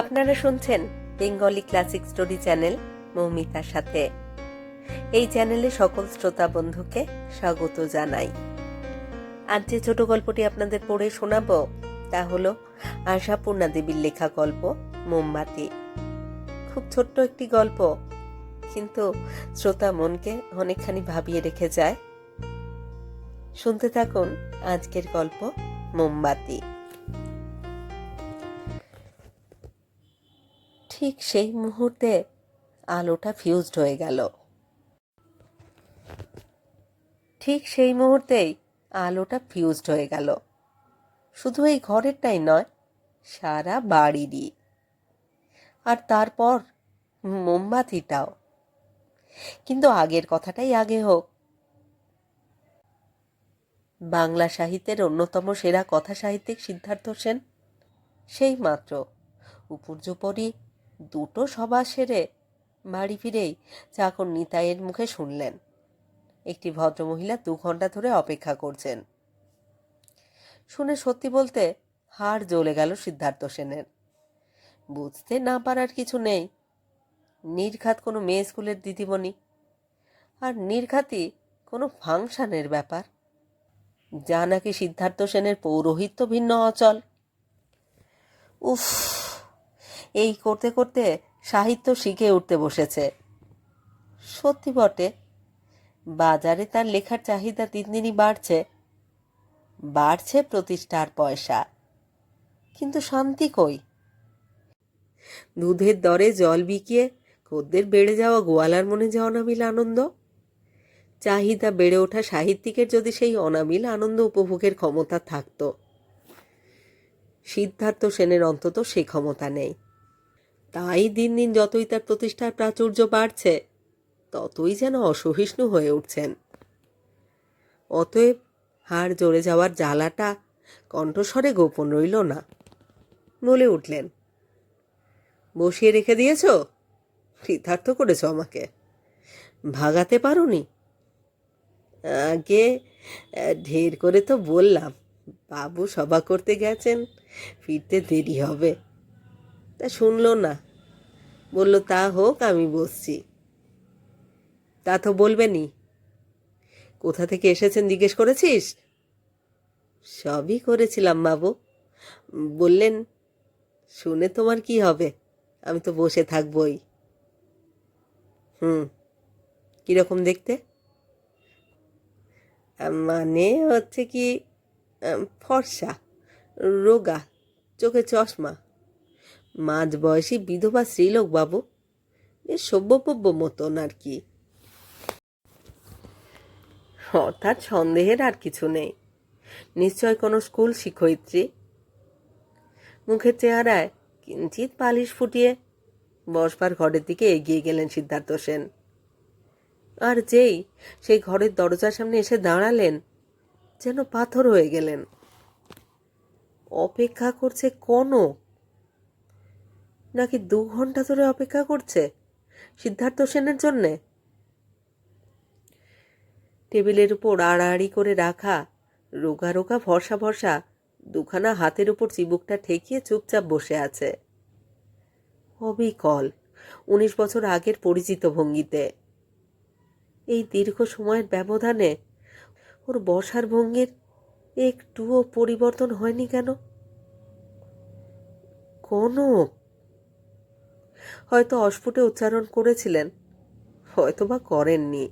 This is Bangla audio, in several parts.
আপনারা শুনছেন বেঙ্গলি ক্লাসিক স্টোরি চ্যানেল মৌমিতার সাথে। এই চ্যানেলে সকল শ্রোতা বন্ধুকে স্বাগত জানাই। আজ যে ছোট গল্পটি আপনাদের পড়ে শোনাবো, তা হলো আশাপূর্ণা দেবীর লেখা গল্প মোমবাতি। খুব ছোট্ট একটি গল্প, কিন্তু শ্রোতা মনকে অনেকখানি ভাবিয়ে রেখে যায় শুনতে থাকুন আজকের গল্প মোমবাতি। ঠিক সেই মুহূর্তে আলোটা ফিউজড হয়ে গেল। ঠিক সেই মুহূর্তেই আলোটা ফিউজড হয়ে গেল। শুধু এই ঘরেরটাই নয়, সারা বাড়িরই। আর তারপর মোমবাতিটাও। কিন্তু আগের কথাটাই আগে হোক বাংলা সাহিত্যের অন্যতম সেরা কথা সাহিত্যিক সিদ্ধার্থ সেন? সেই মাত্র। উপর্যুপরি দুটো সভা সেরে বাড়ি ফিরেই চাকর নিতাইয়ের মুখে শুনলেন। একটি ভদ্রমহিলা দু ঘণ্টা ধরে অপেক্ষা করছেন। শুনে সত্যি বলতে হাড় জ্বলে গেল সিদ্ধার্থ সেনের। বুঝতে না পারার কিছু নেই। নির্ঘাত কোনো মেয়ে স্কুলের দিদিমণি। আর নির্ঘাতই কোনো ফাংশনের ব্যাপার। যা নাকি সিদ্ধার্থ সেনের পৌরোহিত্য ভিন্ন অচল। উফ, এই করতে করতে সাহিত্য শিখে উঠতে বসেছে। সত্যি বটে, বাজারে তার লেখার চাহিদা দিন দিনই বাড়ছে। বাড়ছে প্রতিষ্ঠার পয়সা। কিন্তু শান্তি কই? দুধের দরে জল বিকিয়ে খদ্দের বেড়ে যাওয়া গোয়ালার মনে যে অনাবিল আনন্দ। চাহিদা বেড়ে ওঠা সাহিত্যিকের যদি সেই অনামিল আনন্দ উপভোগের ক্ষমতা থাকতো। সিদ্ধার্থ সেনের অন্তত সে ক্ষমতা নেই। তাই দিন দিন যতই তার প্রতিষ্ঠার প্রাচুর্য বাড়ছে, ততই যেন অসহিষ্ণু হয়ে উঠছেন। অতএব হাড় জড়ে যাওয়ার জ্বালাটা কণ্ঠস্বরে গোপন রইল না। বলে উঠলেন, বসিয়ে রেখে দিয়েছ? কৃতার্থ করেছ আমাকে। ভাগাতে পারোনি? আগে ঢের করে তো বললাম, বাবু সভা করতে গেছেন, ফিরতে দেরি হবে। তা শুনলো না। বলল, তা হোক, আমি বসছি। তা তো বলবেনি কোথা থেকে এসেছেন জিজ্ঞেস করেছিস? সবই করেছিলাম, বাবু। বললেন, শুনে তোমার কি হবে? আমি তো বসে থাকবই। হুম, কীরকম দেখতে? মানে হচ্ছে কি ফর্সা, রোগা, চোখে চশমা, মাঝ বয়সী বিধবা স্ত্রীলোক বাবু বেশ সভ্যপব্য মতন আর কি। অর্থাৎ সন্দেহের আর কিছু নেই। নিশ্চয় কোনো স্কুল শিক্ষয়িত্রী? মুখের চেহারায় কিঞ্চিত পালিশ ফুটিয়ে বসবার ঘরের দিকে এগিয়ে গেলেন সিদ্ধার্থ সেন। আর যেই, সেই ঘরের দরজার সামনে এসে দাঁড়ালেন, যেন পাথর হয়ে গেলেন। অপেক্ষা করছে কনক নাকি দু ঘণ্টা ধরে অপেক্ষা করছে সিদ্ধার্থ সেনের জন্যে? টেবিলের উপর আড়াআড়ি করে রাখা, রোগা রোগা ভরসা ভরসা, দুখানা হাতের উপর চিবুকটা ঠেকিয়ে চুপচাপ বসে আছে। অবিকল, উনিশ বছর আগের পরিচিত ভঙ্গিতে। এই দীর্ঘ সময়ের ব্যবধানে? ওর বসার ভঙ্গির একটুও পরিবর্তন হয়নি কেন? কোনো। হয়তো অস্ফুটে উচ্চারণ করেছিলেন। হয়তো বা করেননি।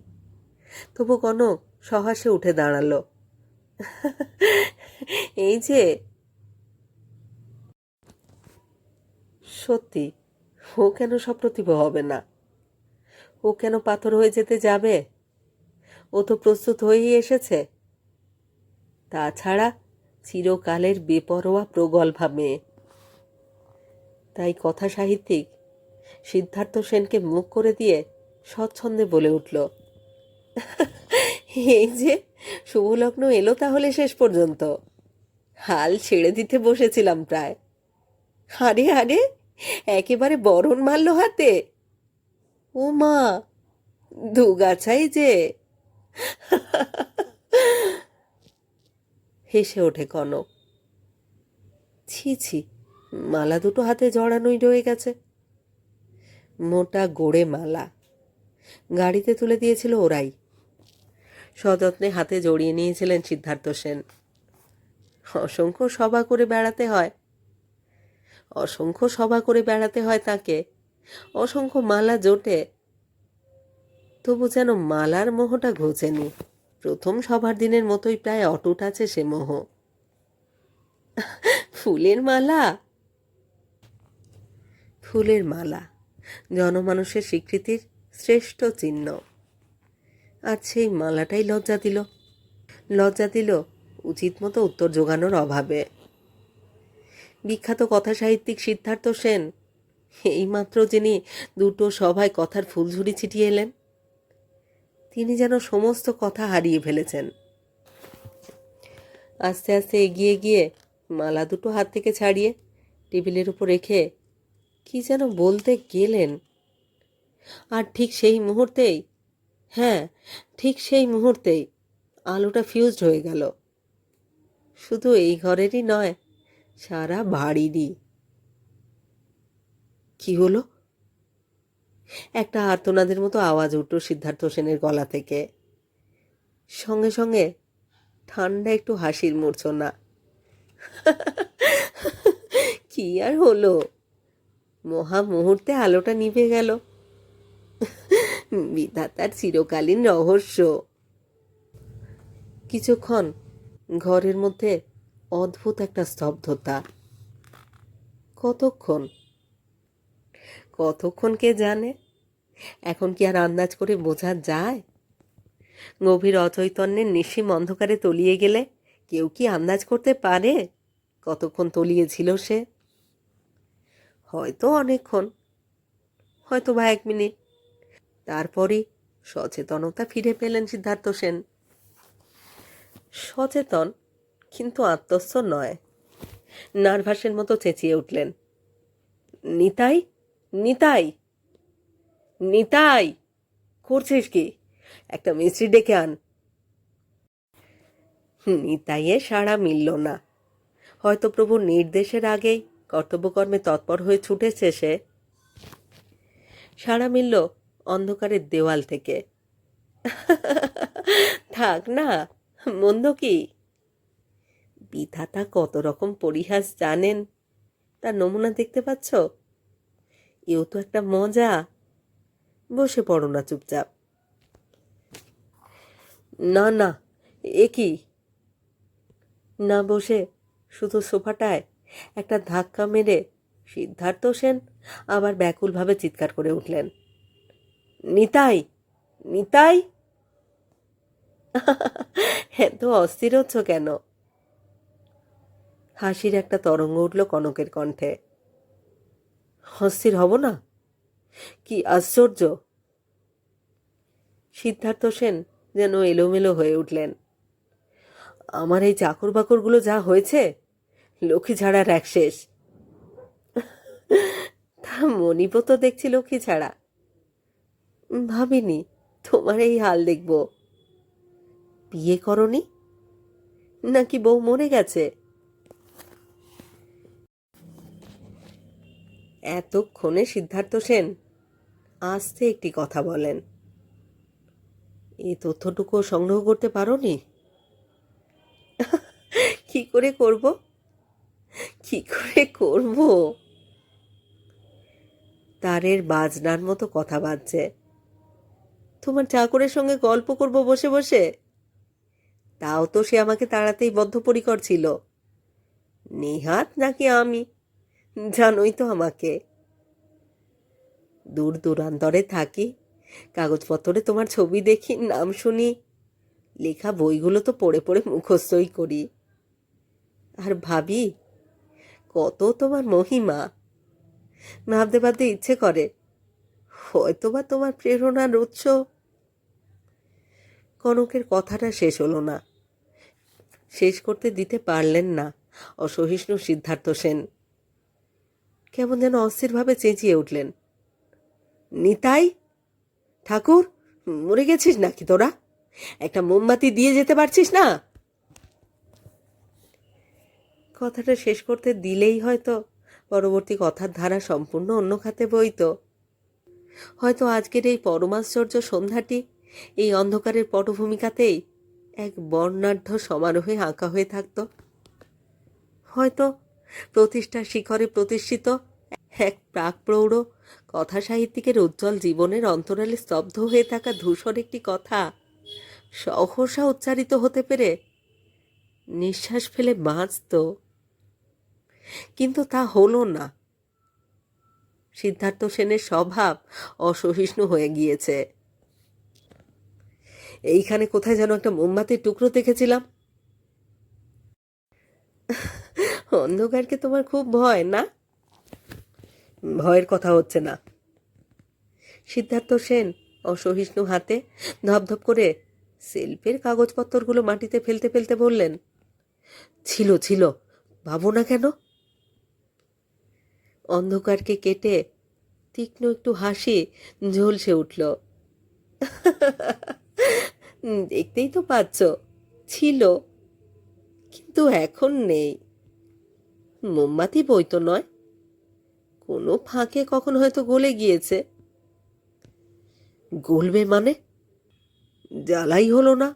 তবু কনক সহাসে উঠে দাঁড়াল। এই যে। সত্যি, ও কেন সপ্রতিভ হবে না? ও কেন পাথর হয়ে যেতে যাবে? ও তো প্রস্তুত হয়েই এসেছে। তাছাড়া চিরকালের বেপরোয়া প্রগল্ভা মেয়ে তাই কথা সাহিত্যিক সিদ্ধার্থ সেনকে মুখ করে দিয়ে স্বচ্ছন্দে বলে উঠল, এই যে শুভলগ্ন এলো তাহলে শেষ পর্যন্ত। হাল ছেড়ে দিতে বসেছিলাম প্রায়। আরে আরে, একেবারে বরণ মারল হাতে। ও মা দুগাছাই যে। হেসে ওঠে কনক। ছি ছি, মালা দুটো হাতে জড়ানোই রয়ে গেছে। মোটা গোড়ে মালা। গাড়িতে তুলে দিয়েছিল ওরাই। সযত্নে হাতে জড়িয়ে নিয়েছিলেন সিদ্ধার্থ সেন। অসংখ্য সভা করে বেড়াতে হয়। অসংখ্য সভা করে বেড়াতে হয় তাকে। অসংখ্য মালা জোটে। তবু যেন মালার মোহটা ঘোচেনি। প্রথম সভার দিনের মতোই প্রায় অটুট আছে সে মোহ। ফুলের মালা? ফুলের মালা। জনমানুষের স্বীকৃতির শ্রেষ্ঠ চিহ্ন। আর সেই মালাটাই লজ্জা দিল। লজ্জা দিল উচিত মতো উত্তর জোগানোর অভাবে। বিখ্যাত কথা সাহিত্যিক সিদ্ধার্থ সেন এইমাত্র যিনি দুটো সভায় কথার ফুলঝুরি ছিটিয়ে এলেন, তিনি যেন সমস্ত কথা হারিয়ে ফেলেছেন। আস্তে আস্তে এগিয়ে গিয়ে মালা দুটো হাত থেকে ছাড়িয়ে টেবিলের উপর রেখে কি যেন বলতে গেলেন। আর ঠিক সেই মুহূর্তেই হ্যাঁ ঠিক সেই মুহূর্তেই আলোটা ফিউজড হয়ে গেল। শুধু এই ঘরেরই নয়, সারা বাড়িরই। কি হলো? একটা আর্তনাদের মতো আওয়াজ উঠল সিদ্ধার্থ সেনের গলা থেকে। সঙ্গে সঙ্গে ঠান্ডা একটু হাসির মূর্ছনা। কি আর হলো? মহা মুহূর্তে আলোটা নিভে গেল। বিধাতার চিরকালীন রহস্য। কিছুক্ষণ ঘরের মধ্যে অদ্ভুত একটা স্তব্ধতা। কতক্ষণ কতক্ষণ কে জানে? এখন কি আর আন্দাজ করে বোঝা যায়? গভীর অচৈতন্যের নিঃসীম অন্ধকারে তলিয়ে গেলে কেউ কি আন্দাজ করতে পারে কতক্ষণ তলিয়েছিল সে? হয়তো অনেকক্ষণ, হয়তো বা এক মিনিট। তারপরই সচেতনতা ফিরে পেলেন সিদ্ধার্থ সেন। সচেতন, কিন্তু আত্মস্থ নয়। নার্ভাসের মতো চেঁচিয়ে উঠলেন। নিতাই নিতাই নিতাই, করছিস কি? একটা মিস্ত্রি ডেকে আন। নিতাইয়ে সাড়া মিলল না। হয়তো প্রভুর নির্দেশের আগেই কর্তব্যকর্মে তৎপর হয়ে ছুটেছে সে। সাড়া মিলল অন্ধকারের দেওয়াল থেকে। থাক না, মন্দ কি? বিধাতা কত রকম পরিহাস জানেন। তার নমুনা দেখতে পাচ্ছ? এও তো একটা মজা। বসে পড়ো না চুপচাপ। না না, এ কি? না বসে, শুধু সোফাটায় একটা ধাক্কা মেরে সিদ্ধার্থ সেন আবার ব্যাকুলভাবে চিৎকার করে উঠলেন। নিতাই নিতাই! এত অস্থির হচ্ছ কেন? হাসির একটা তরঙ্গ উঠল কনকের কণ্ঠে। অস্থির হব না? কি আশ্চর্য। সিদ্ধার্থ সেন যেন এলোমেলো হয়ে উঠলেন। আমার এই চাকর বাকরগুলো যা হয়েছে, লক্ষ্মী ছাড়ার এক শেষ। তা মণিপো তো দেখছি লক্ষ্মী ছাড়া। ভাবিনি তোমার এই হাল দেখব। বিয়ে করনি? নাকি বউ মরে গেছে? এতক্ষণে সিদ্ধার্থ সেন আস্তে একটি কথা বলেন। এই তথ্যটুকু সংগ্রহ করতে পারোনি? কি করে করব? কি করে করব? তারের বাজনার মতো কথা বাজছে। তোমার চাকরের সঙ্গে গল্প করব বসে বসে? তাও তো সে আমাকে তাড়াতেই বদ্ধপরিকর ছিল। নেহাত নাকি আমি? জানোই তো আমাকে। দূর দূরান্তরে থাকি, কাগজপত্রে তোমার ছবি দেখি, নাম শুনি, লেখা বইগুলো তো পড়ে পড়ে মুখস্থই করি। আর ভাবি, কত তোমার মহিমা। ভাবতে ভাবতে ইচ্ছে করে হয়তো বা তোমার প্রেরণার উৎস। কনকের কথাটা শেষ হলো না। শেষ করতে দিতে পারলেন না অসহিষ্ণু সিদ্ধার্থ সেন। কেমন যেন অস্থিরভাবে চেঁচিয়ে উঠলেন। নিতাই? ঠাকুর, মরে গেছিস নাকি তোরা? একটা মোমবাতি দিয়ে যেতে পারছিস না? কথাটা শেষ করতে দিলেই হয়তো পরবর্তী কথার ধারা সম্পূর্ণ অন্য খাতে বইতো। হয়তো আজকের এই পরমাশ্চর্য সন্ধ্যাটি এই অন্ধকারের পটভূমিকাতেই এক বর্ণাঢ্য সমারোহে আঁকা হয়ে থাকত। হয়তো প্রতিষ্ঠার শিখরে প্রতিষ্ঠিত এক প্রাক প্রৌঢ় কথা সাহিত্যিকের উজ্জ্বল জীবনের অন্তরালে স্তব্ধ হয়ে থাকা ধূসর একটি কথা সহসা উচ্চারিত হতে পেরে নিঃশ্বাস ফেলে বাঁচত। কিন্তু তা হলো না। সিদ্ধার্থ সেনের স্বভাব অসহিষ্ণু হয়ে গিয়েছে। এইখানে কোথায় যেন একটা মোমবাতির টুকরো দেখেছিলাম। অন্ধকারকে তোমার খুব ভয়, না? ভয়ের কথা হচ্ছে না। সিদ্ধার্থ সেন অসহিষ্ণু হাতে ধপধপ করে সেলফের কাগজপত্রগুলো মাটিতে ফেলতে ফেলতে বললেন, ছিল ছিল ভাবো না কেন? অন্ধকারকে কেটে তীক্ষ্ণ একটু হাসি ঝলসে উঠল। দেখতেই তো পাচ্ছ, ছিল, কিন্তু এখন নেই। মোমবাতি বই তো নয়। কোনো ফাঁকে কখন হয়তো গলে গিয়েছে। গলবে মানে? জ্বালাই হলো না।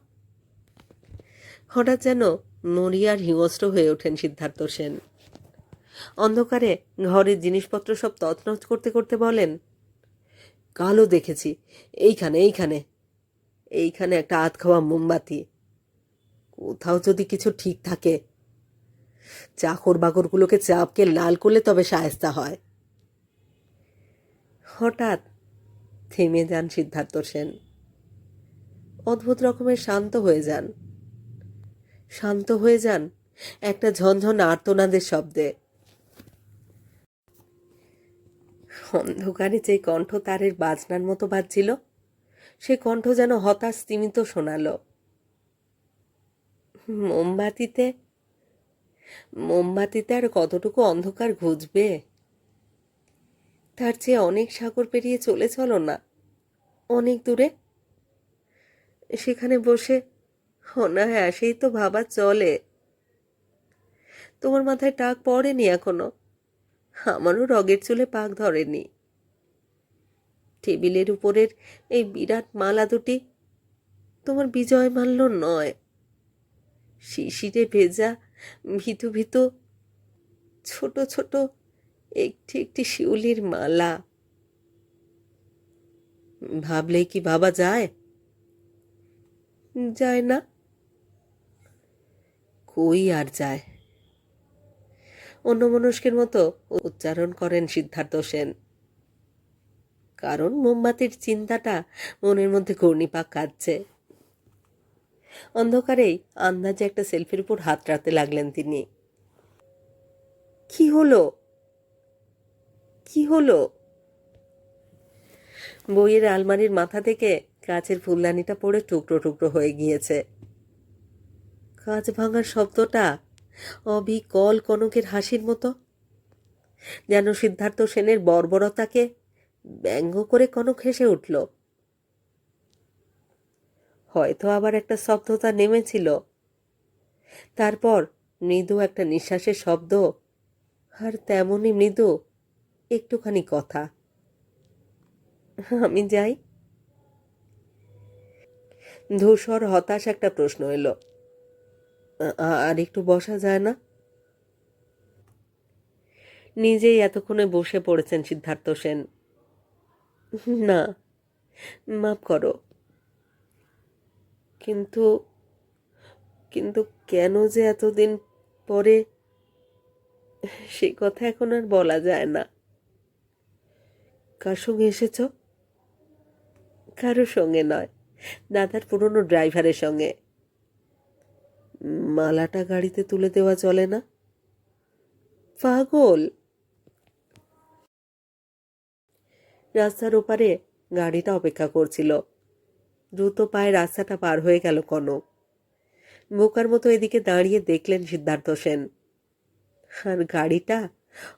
হঠাৎ যেন মরিয়ার হিংস্র হয়ে ওঠেন সিদ্ধার্থ সেন। অন্ধকারে ঘরের জিনিসপত্র সব তছনছ করতে করতে বলেন কালো দেখেছি। এইখানে এইখানে। এইখানে একটা আধ খাওয়া মোমবাতি। কোথাও যদি কিছু ঠিক থাকে চাকর বাকরগুলোকে চাপকে লাল করলে তবে সায়স্তা হয়। হঠাৎ থেমে যান সিদ্ধার্থ সেন। অদ্ভুত রকমের শান্ত হয়ে যান। শান্ত হয়ে যান একটা ঝনঝন আর্তনাদের শব্দে। অন্ধকারে যে কণ্ঠ তারের বাজনার মতো বাজছিল, সে কণ্ঠ যেন হতাশ, স্তিমিত শোনালো। মোমবাতিতে মোমবাতিতে আর কতটুকু অন্ধকার ঘুচবে? তার চেয়ে অনেক সাগর পেরিয়ে চলে চলো না। অনেক দূরে? সেখানে বসে অনায়াসেই তো ভাবা চলে। তোমার মাথায় টাক পড়েনি এখনও? আমারও রগের চুলে পাক ধরেনি। টেবিলের উপরের এই বিরাট মালা দুটি তোমার বিজয় মাল্য নয়। শিশিরে ভেজা ভিতু ভিতু, ছোট ছোট, একটি একটি শিউলির মালা। ভাবলেই কি বাবা যায়? যায় না। কই আর যায়? অন্যমনস্কের মতো উচ্চারণ করেন সিদ্ধার্থ সেন। কারণ মোমবাতির চিন্তাটা মনের মধ্যে ঘূর্ণিপাক কাটছে। অন্ধকারেই আন্দাজে একটা সেলফির উপর হাত রাখতে লাগলেন তিনি। কি হলো? কি হলো? বইয়ের আলমারির মাথা থেকে কাচের ফুলদানিটা পড়ে টুকরো টুকরো হয়ে গিয়েছে। কাঁচ ভাঙার শব্দটা অবিকল কনকের হাসির মতো। যেন সিদ্ধার্থ সেনের বর্বরতাকে ব্যঙ্গ করে কনক হেসে উঠল। হয়তো আবার একটা শব্দতা নেমেছিল। তারপর মৃদু একটা নিঃশ্বাসের শব্দ, আর তেমনই মৃদু, একটুখানি কথা। আমি যাই। ধূসর হতাশ একটা প্রশ্ন এলো, আর একটু বসা যায় না? নিজেই এতক্ষণে বসে পড়েছেন সিদ্ধার্থ সেন। না, মাফ করো কিন্তু কিন্তু কেন যে এতদিন পরে সে কথা এখন আর বলা যায় না। কার সঙ্গে এসেছ? কারও সঙ্গে নয়, দাদার পুরনো ড্রাইভারের সঙ্গে। মালাটা গাড়িতে তুলে দেওয়া চলে না? পাগল! রাস্তার ওপারে গাড়িটা অপেক্ষা করছিল। দ্রুত পায়ে রাস্তাটা পার হয়ে গেল কনক। বোকার মতো এদিকে দাঁড়িয়ে দেখলেন সিদ্ধার্থ সেন। আর গাড়িটা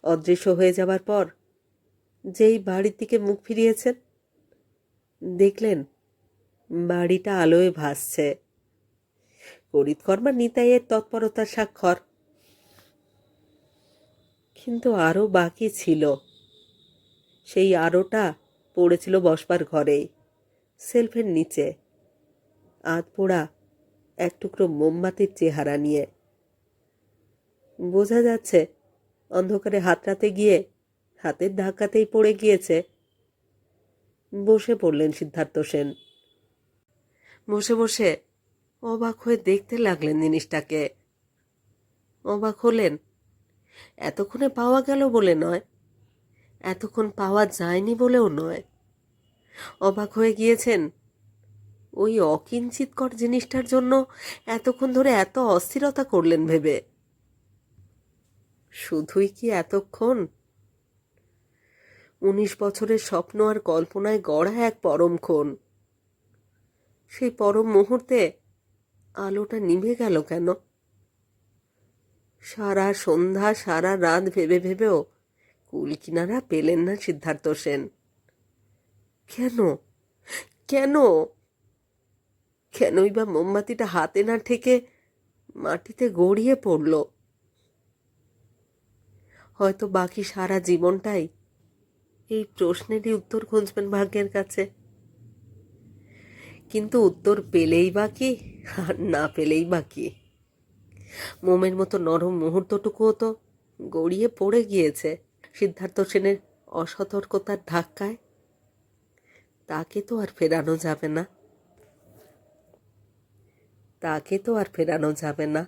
অদৃশ্য হয়ে যাবার পর যেই বাড়ির দিকে মুখ ফিরিয়েছেন, দেখলেন বাড়িটা আলোয় ভাসছে। করিতকর্মা নিতাইয়ের তৎপরতার স্বাক্ষর। কিন্তু আরও বাকি ছিল। সেই আরোটা পড়েছিল বসবার ঘরেই সেলফের নিচে। আধ পোড়া এক টুকরো মোমবাতির চেহারা নিয়ে। বোঝা যাচ্ছে, অন্ধকারে হাতড়াতে গিয়ে হাতের ধাক্কাতেই পড়ে গিয়েছে। বসে পড়লেন সিদ্ধার্থ সেন। বসে বসে অবাক হয়ে দেখতে লাগলেন জিনিসটাকে। অবাক হলেন, এতক্ষণে পাওয়া গেল বলে নয়, এতক্ষণ পাওয়া যায়নি বলেও নয়। অবাক হয়ে গিয়েছেন। ওই অকিঞ্চিতকর জিনিসটার জন্য এতক্ষণ ধরে এত অস্থিরতা করলেন ভেবে। শুধুই কি এতক্ষণ? উনিশ বছরের স্বপ্ন আর কল্পনায় গড়া এক পরমক্ষণ সেই পরম মুহূর্তে আলোটা নিভে গেল কেন? সারা সন্ধ্যা, সারা রাত ভেবে ভেবেও কুলকিনারা পেলেন না সিদ্ধার্থ সেন। কেন? কেন? কেনই বা মোমবাতিটা হাতে না ঠেকে মাটিতে গড়িয়ে পড়ল। হয়তো বাকি সারা জীবনটাই এই প্রশ্নেরই উত্তর খুঁজবেন ভাগ্যের কাছে। কিন্তু উত্তর পেলেই বা কি, আর না পেলেই বা কি? মোমের মতো নরম মুহূর্তটুকুও তো গড়িয়ে পড়ে গিয়েছে সিদ্ধার্থ সেনের অসতর্কতার ধাক্কায়। তাকে তো আর ফেরানো যাবে না। তাকে তো আর ফেরানো যাবে না।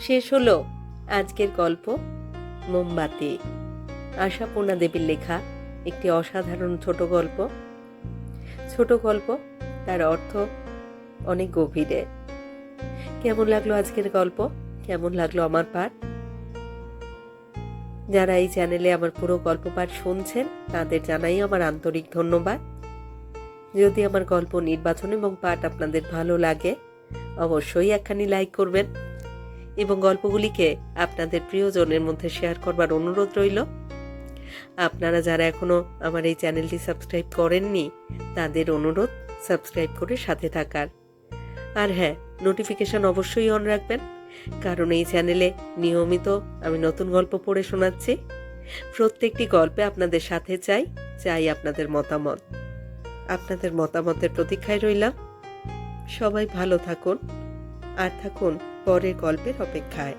শেষ হলো আজকের গল্প মোমবাতি। আশাপূর্ণা দেবীর লেখা একটি অসাধারণ ছোট গল্প। ছোট গল্প তার অর্থ অনেক গভীরে। কেমন লাগল আজকের গল্প? কেমন লাগল আমার পাঠ যারা এই চ্যানেলে আমার পুরো গল্প পাঠ শুনছেন, তাদের জানাই আমার আন্তরিক ধন্যবাদ। যদি আমার গল্প নির্বাচন এবং পাঠ আপনাদের ভালো লাগে, অবশ্যই একখানি লাইক করবেন এবং গল্পগুলিকে আপনাদের প্রিয়জনের মধ্যে শেয়ার করবার অনুরোধ রইল। আপনারা যারা এখনও আমার এই চ্যানেলটি সাবস্ক্রাইব করেননি, তাদের অনুরোধ সাবস্ক্রাইব করে সাথে থাকার। আর হ্যাঁ নোটিফিকেশন অবশ্যই অন রাখবেন। কারণ এই চ্যানেলে নিয়মিত আমি নতুন গল্প পড়ে শোনাচ্ছি। প্রত্যেকটি গল্পে আপনাদের সাথে চাই চাই আপনাদের মতামত। আপনাদের মতামতের প্রতীক্ষায় রইলাম। সবাই ভালো থাকুন, আর থাকুন পরের গল্পের অপেক্ষায়।